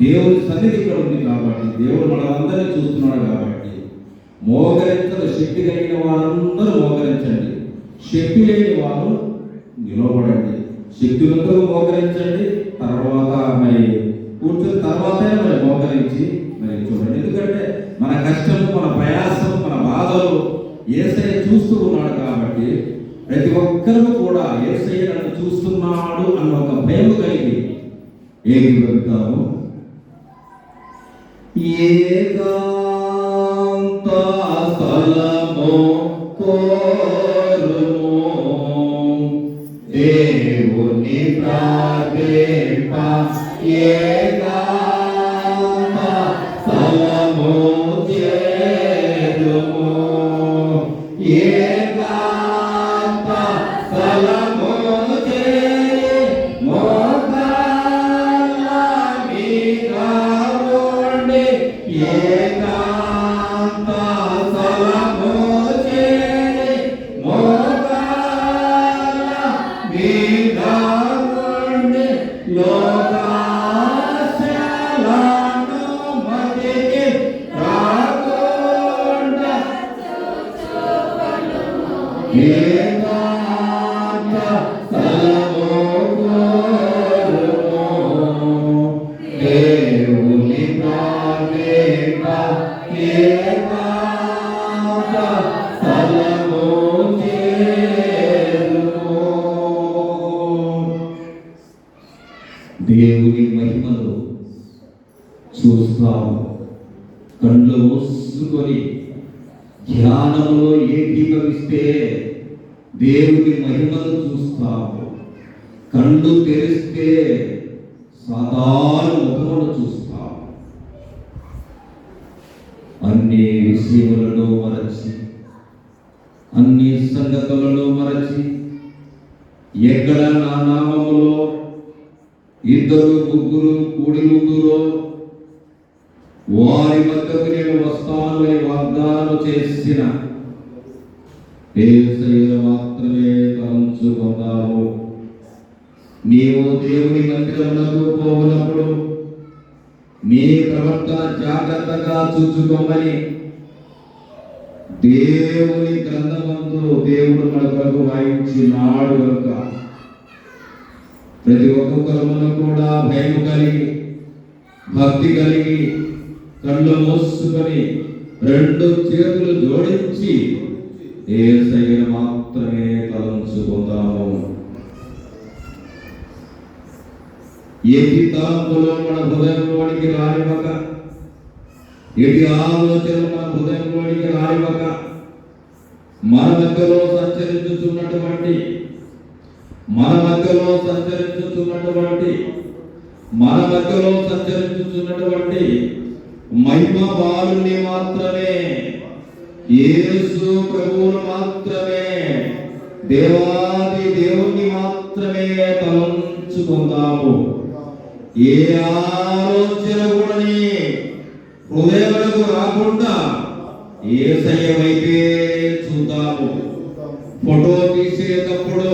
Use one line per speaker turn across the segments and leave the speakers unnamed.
దేవుని సన్నిధి ఇక్కడ ఉంది కాబట్టి దేవుడు మనందరినీ చూస్తున్నాడు కాబట్టి. మోకరించల శక్తి కలిగిన వారందరూ మోకరించండి. శక్తి లేని వారు నిలబడండి శక్తివంతులు మోకరించండి. తర్వాత మరి కూర్చున్న తర్వాత మరి మోకరించి మరి చూడండి. ఎందుకంటే మన కష్టము మన ప్రయాసం మన బాధలు ఏసై చూస్తూ ఉన్నాడు కాబట్టి ప్రతి ఒక్కరూ కూడా ఏసై నన్ను చూస్తున్నాడు అన్న ఒక భయం కలిగి ఏమి వెళ్తాము ఏకాంత స్థలము కోరుము. దేవుని ప్రార్థింప ఏకాంత తెలిస్తే సాధారణ ముఖమును చూస్తాం నీవు దేవుని మందిరములకు పోవునప్పుడు నీ ప్రవర్తన జాగ్రత్తగా చూచుకోమని దేవుని గ్రంథమందు దేవుడు మన కొరకు వాయించినాడు కనుక. ప్రతి ఒక్కొక్కరు కూడా భయం కలిగి భక్తి కలిగి కళ్ళు మోసుకొని రెండు చేతులు జోడించి ఏసయ్య మాత్రమే తలంచుకుందాము. ఎది తలంపులు మన హృదయంలోనికి రానివ్వక ఎది ఆలోచనలు మన హృదయంలోనికి రానివ్వక మన మధ్యలో సంచరించుతున్నటువంటి మన మధ్యలో సంచరించుతున్నటువంటి మన మధ్యలో సంచరించుతున్నటువంటి మహిమ బాలుని మాత్రమే యేసు ప్రభువును మాత్రమే దేవాది ఏ ఆలోచన కూడా హృదయములకు రాకుండా ఏసయ్య వైపే చూద్దాము. ఫోటో తీసేటప్పుడు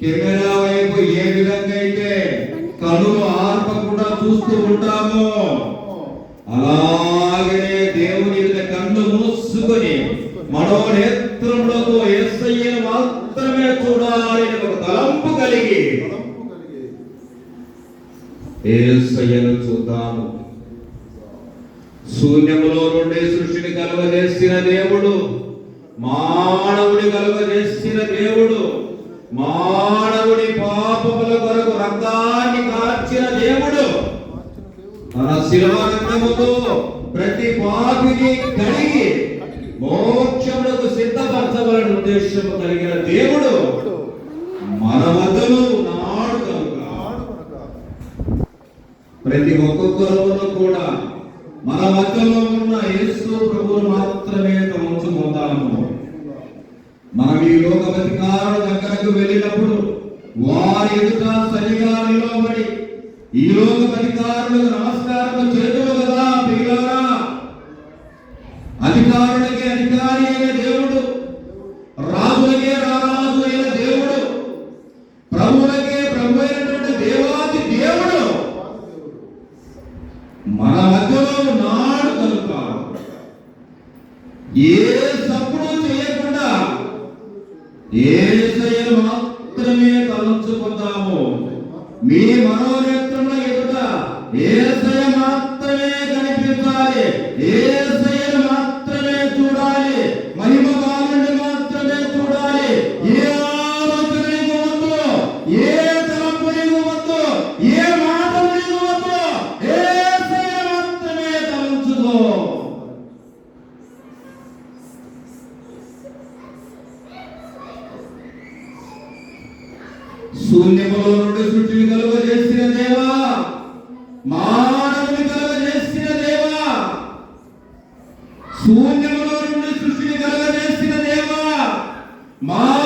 కెమెరా వైపు ఏ విధంగా అయితే కనులు ఆర్పకుండా చూస్తూ ఉంటాము అలాగనే దేవుని కన్ను మూసుకొని మనోనేత్రములతో ఎస్ఐని మాత్రమే చూడాలి ఒక తలంపు కలిగి ఏసయ్యను చూద్దాము శూన్యములో నుండి సృష్టిని కలుగజేసిన దేవుడు మానవుని కలుగజేసిన దేవుడు మానవుని పాపముల కొరకు రక్తాన్ని కార్చిన దేవుడు. తన శిలువ ప్రతి పాపిని కడిగి మోక్షములకు సిద్ధపరచబడిన ఉద్దేశము కలిగిన దేవుడు మన వద్దలో నాడు కనుక ప్రతి ఒక్కొక్కరు కూడా మన మధ్యలో ఉన్న యేసు ప్రభువును మాత్రమే తలంచుకుందాము మనం ఈ లోక అధికారుల దగ్గరకు వెళ్ళినప్పుడు వారి ఎదుట సరిగా నిలబడి ఈ లోక అధికారులకు মা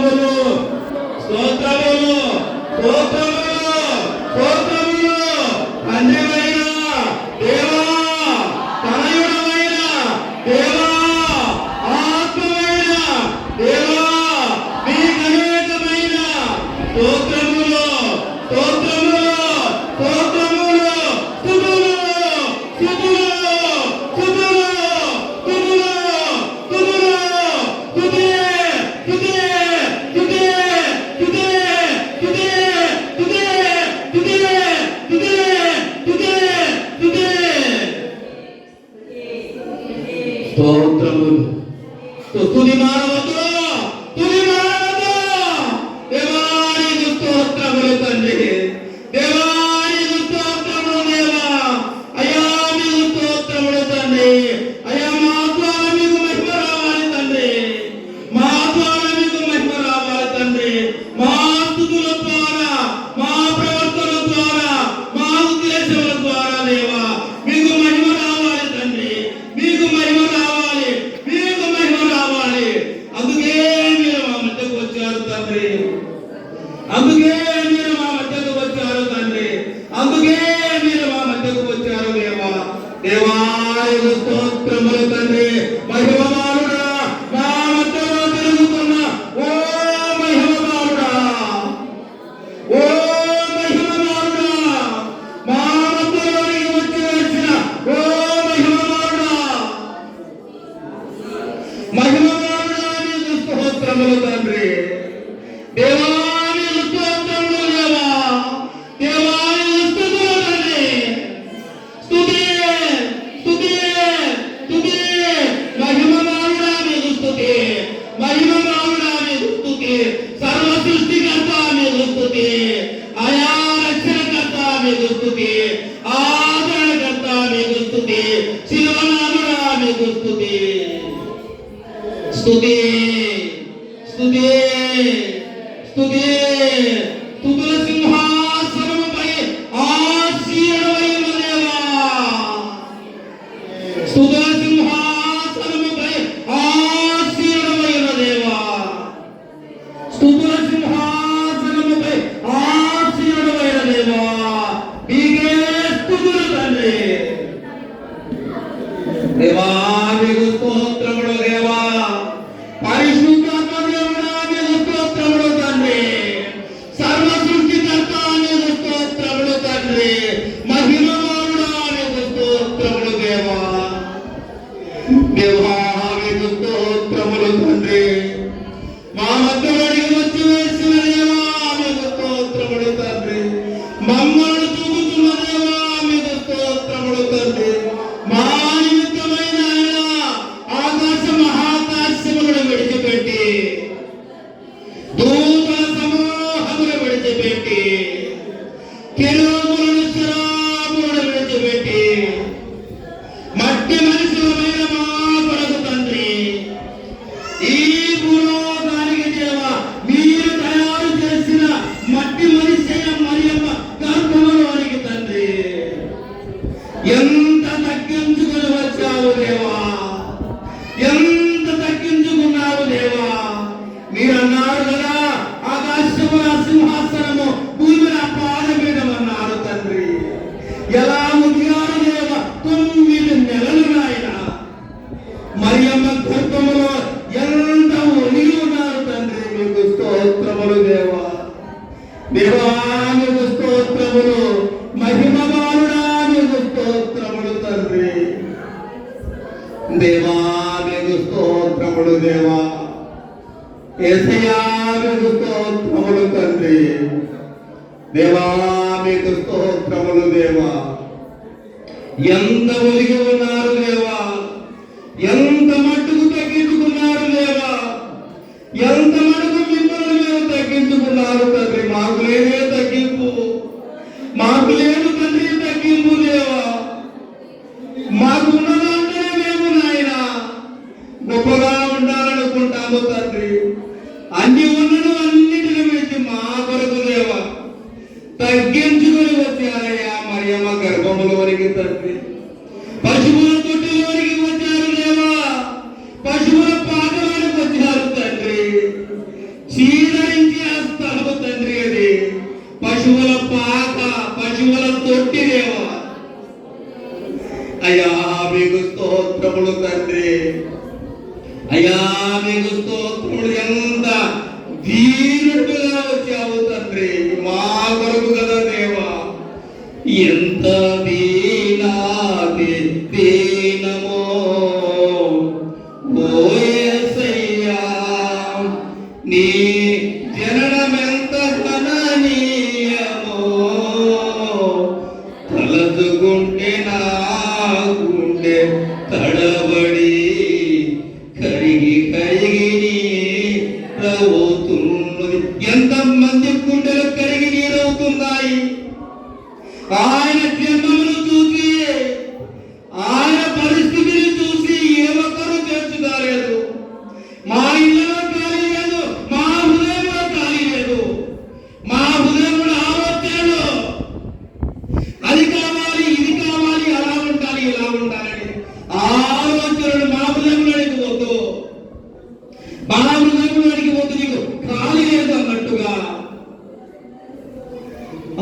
స్తోత్రములు. స్తోత్రములు. స్తోత్రములు. tem స్తోత్రములు తండ్రి. మహిమ E ela స్తోత్రములు దేవా
ఎంత ఒలిగి ఉన్నారు దేవా ఎంత మట్టుకు తగ్గించుకున్నారు దేవా ఎంత మటుకు మిమ్మల్ని మేము తగ్గించుకున్నారు తండ్రి? మాకు లేదే తగ్గింపు. మాకు లేదు తండ్రి తగ్గింపు దేవా మాకు దాంట్లో మేము నాయన. గొప్పగా ఉండాలనుకుంటాము తండ్రి. అన్ని ఉన్నను అన్నిటిని మించి మా కొరకు దేవా తగ్గించుకు వచ్చారయ్యా మరియమ్మ వరకు తండ్రి. పశువుల తొట్టిలోనికి వచ్చారు దేవా. పశువుల పాకలోనికి వచ్చారు తండ్రి. చీదరించి ఆ తండ్రి అది. పశువుల పాక పశువుల తొట్టి దేవా. అయ్యా మీకు స్తోత్రములు తండ్రి. అయ్యా మీకు స్తోత్రములు. ఎంత దీనుడుగా వచ్చావు తండ్రి. మా కొరకు కదా దేవా. Yên.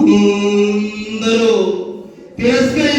అందరూ. తిరస్కరి